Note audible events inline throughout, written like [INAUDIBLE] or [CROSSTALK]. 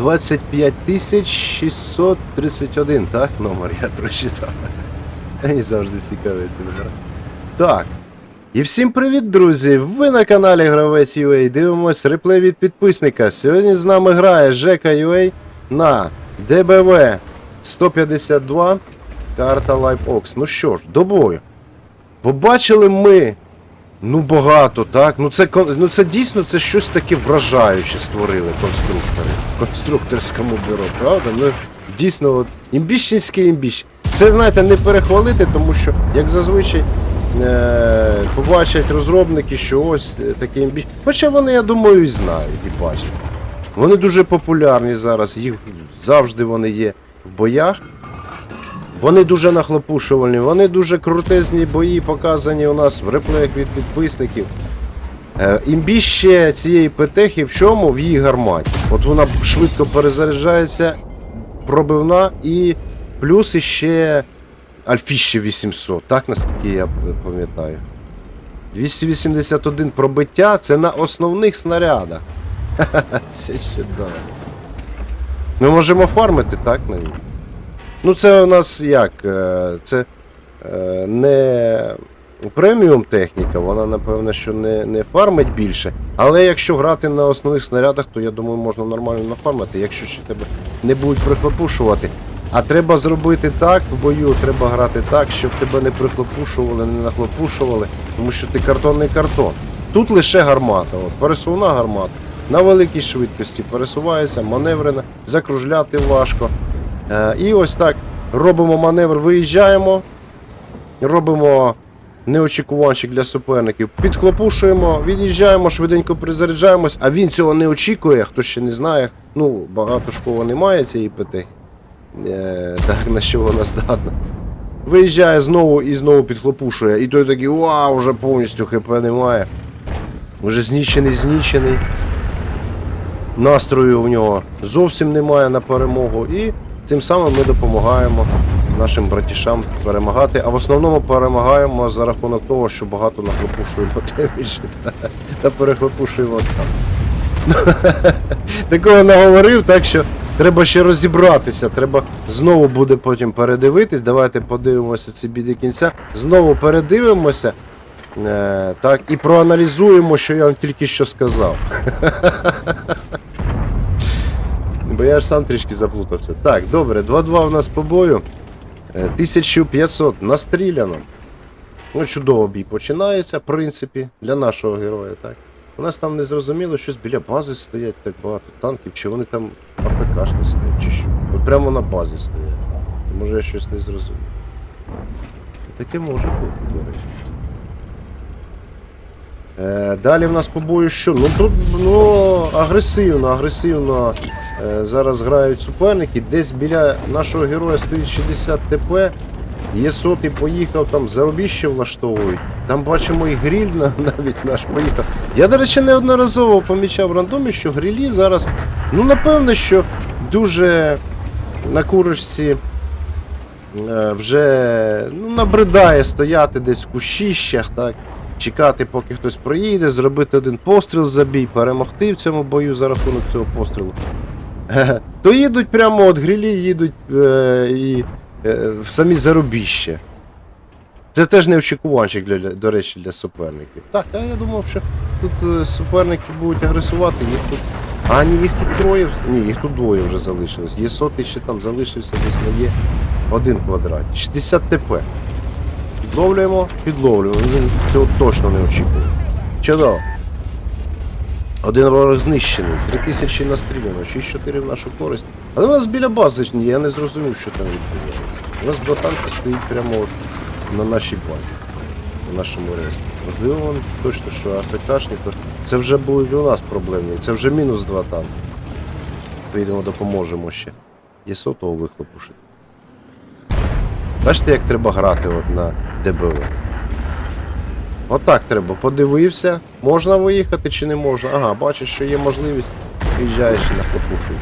25 631, так? Номер я прочитав. Мені завжди цікаві ці номера. Так. І всім привіт, друзі! Ви на каналі Гравець UA. Дивимось реплей від підписника. Сьогодні з нами грає Жека UA на ДБВ 152 карта Live Ox. Ну що ж, до бою. Побачили ми. Ну багато, так? Ну це ну це дійсно це щось таке вражаюче створили конструктори. Конструкторському бюро, правда? Ну дійсно, от імбіщенське імбіщ. Це, знаєте, не перехвалити, тому що, як зазвичай, е- побачать розробники, що ось е, таке імбіщ. Хоча вони, я думаю, і знають, і бачать. Вони дуже популярні зараз, їх завжди вони є в боях. Вони дуже нахлопушувальні, вони дуже крутезні бої показані у нас в реплеях від підписників. Е, імбіще цієї петехи в чому? В її гарматі. От вона швидко перезаряджається, пробивна і плюс іще Альфіще 800, так наскільки я пам'ятаю. 281 пробиття це на основних снарядах. [LAUGHS] Це ще далі. Ми можемо фармити, так, на ній? Ну, це у нас як? е, Це е, не преміум техніка, вона, напевно, що не, не фармить більше. Але якщо грати на основних снарядах, то я думаю, можна нормально нафармити, якщо ще тебе не будуть прихлопушувати. А треба зробити так в бою, треба грати так, щоб тебе не прихлопушували, не нахлопушували, тому що ти картонний картон. Тут лише гармата, от, пересувна гармата. На великій швидкості пересувається, маневрена, закружляти важко. Е, і ось так робимо маневр, виїжджаємо, робимо неочікуванчик для суперників, підхлопушуємо, від'їжджаємо, швиденько призаряджаємось, а він цього не очікує, хто ще не знає. Ну, багато школа немає цієї ПТ. Е, так, на що вона здатна. Виїжджає знову і знову підхлопушує. І той такий, вау, вже повністю ХП немає. Вже знічений, знічений. Настрою у нього зовсім немає на перемогу. І тим самим ми допомагаємо нашим братішам перемагати. А в основному перемагаємо за рахунок того, що багато нахлопушуємо [LAUGHS] теміше та, перехлопушуємо там. [LAUGHS] Такого наговорив, так що треба ще розібратися. Треба знову буде потім передивитись. Давайте подивимося ці бій до кінця. Знову передивимося. Е, так, і проаналізуємо, що я вам тільки що сказав. [LAUGHS] Бо я ж сам трішки заплутався. Так, добре, 2-2 у нас по бою. Е, 1500 настріляно. Ну, чудово бій починається, в принципі, для нашого героя, так. У нас там не зрозуміло, щось біля бази стоять так багато танків, чи вони там АПКшні стоять, чи що. От прямо на базі стоять. Може я щось не зрозумів. Таке може бути, до речі. Е, далі в нас по бою що? Ну тут ну, агресивно, агресивно е, зараз грають суперники. Десь біля нашого героя стоїть 60 ТП. Є сотий поїхав, там зарубіще влаштовують. Там бачимо і гріль на- [LAUGHS] навіть наш поїхав. Я, до речі, неодноразово помічав в рандомі, що грілі зараз, ну напевно, що дуже на курочці е, вже ну, набридає стояти десь в кущищах, так, чекати, поки хтось проїде, зробити один постріл за бій, перемогти в цьому бою за рахунок цього пострілу. [LAUGHS] То їдуть прямо от грілі, їдуть е, і е, в самі зарубіще. Це теж не очікуванчик, для, для- до речі, для суперників. Так, а я думав, що тут е, суперники будуть агресувати, їх тут. А ні, їх тут троє. Ні, їх тут двоє вже залишилось. Є сотий ще там залишився, десь не є один квадрат. 60 ТП. Підловлюємо, підловлюємо. Він цього точно не очікує. Чудово. Один ворог знищений, 3000 настріляно, 6-4 в нашу користь. Але у нас біля бази ні, я не зрозумів, що там відбувається. У нас два танки стоїть прямо от на нашій базі, на нашому респі. Можливо, точно, що АФКшні, то це вже будуть у нас проблемні, це вже мінус два танки. Поїдемо, допоможемо ще. Є сотого вихлопушити. Бачите, як треба грати от на ДБВ. Отак треба. Подивився, можна виїхати чи не можна. Ага, бачиш, що є можливість, виїжджаєш і нахлопушуй.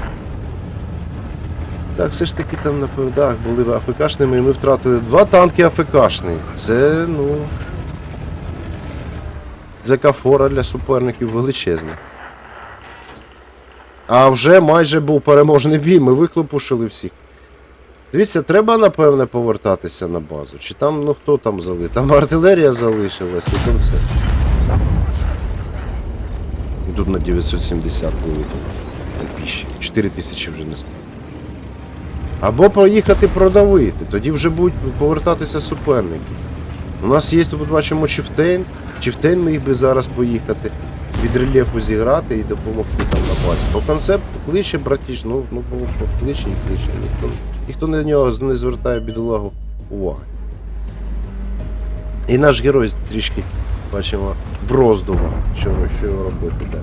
Так, все ж таки там, напевно, так, були АФКшними і ми втратили два танки АФКшні. Це, ну. Це кафора для суперників величезна. А вже майже був переможний бій, ми виклопушили всіх. Дивіться, треба, напевне, повертатися на базу. Чи там, ну хто там залишив? Там артилерія залишилась і там все. Тут на 970 вилетіло. На піші. 4 тисячі вже не стало. Або поїхати продавити, тоді вже будуть повертатися суперники. У нас є, тут бачимо, Чифтейн. Чифтейн міг би зараз поїхати від рельєфу зіграти і допомогти там на базі. По концепту кличе братіш, ну, ну кличе і кличе. Ніхто, ніхто на нього не звертає бідолагу уваги. І наш герой трішки бачимо в роздумах, що, що робити далі.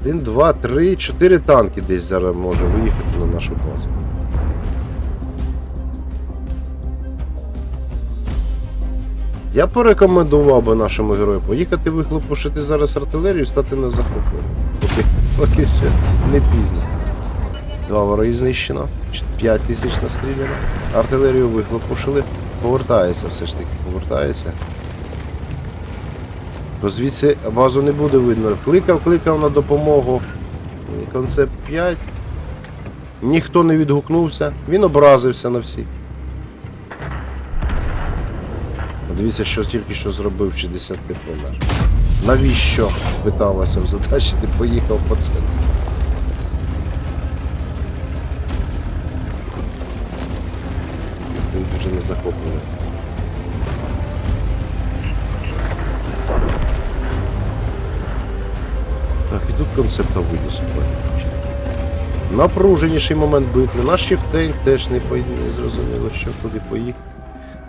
Один, два, три, чотири танки десь зараз може виїхати на нашу базу. Я порекомендував би нашому герою поїхати вихлопушити зараз артилерію і стати на захоплення. Поки, поки ще не пізно. Два вороги знищено, 5 тисяч настріляно. Артилерію вихлопушили. Повертається все ж таки, повертається. Бо звідси базу не буде видно. Кликав, кликав на допомогу. Концепт 5. Ніхто не відгукнувся, він образився на всіх. Дивіться, що тільки що зробив 60 ТП наш. Навіщо? питалася в задачі, ти поїхав по центру. Захоплює. Так, і тут концепта супер. Напруженіший момент битви. Наш Чифтейн теж не, по... не зрозуміло, що куди поїхав.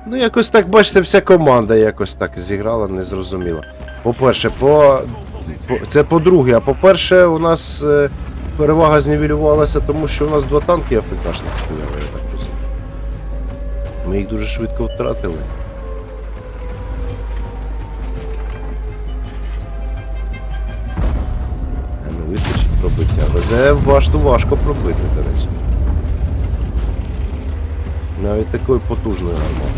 Ну, якось так, бачите, вся команда якось так зіграла, незрозуміло. По-перше, по... по... це по-друге, а по-перше, у нас е, перевага знівелювалася, тому що у нас два танки АФКшних стояли. Ми їх дуже швидко втратили. А не вистачить пробиття. Везе башту важко пробити, до речі. Навіть такою потужною гарматою.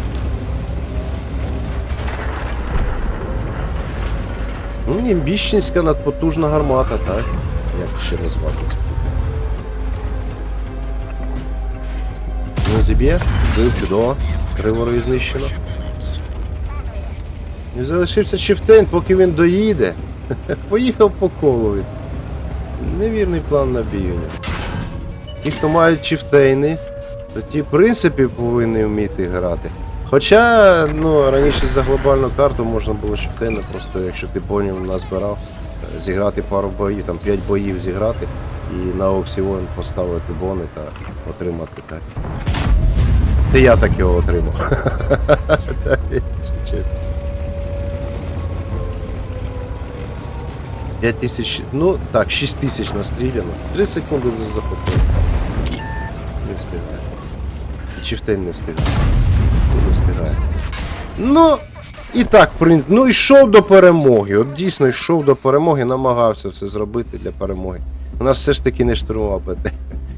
Ну, німбіщенська надпотужна гармата, так? Як ще назвати зіб'є, бив чудово, криворої знищено. І залишився Чифтейн, поки він доїде. [LAUGHS] Поїхав по колу. Невірний план на бій. Ті, хто мають чифтейни, то ті, в принципі, повинні вміти грати. Хоча, ну, раніше за глобальну карту можна було чифтейни, просто якщо ти понів назбирав, зіграти пару боїв, там 5 боїв зіграти і на аукціон поставити бони та отримати так. Та я так його отримав. Чесно. 5 тисяч, ну так, 6 тисяч настріляно. 3 секунди за захоплення. Не встигає. І Чифтейн не встигає. Не встигає. Ну, і так, в ну йшов до перемоги. От дійсно йшов до перемоги, намагався все зробити для перемоги. У нас все ж таки не штурмував ПТ.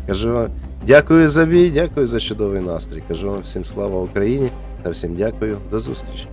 Кажу дякую за бій, дякую за чудовий настрій. Кажу вам всім слава Україні та всім дякую, до зустрічі.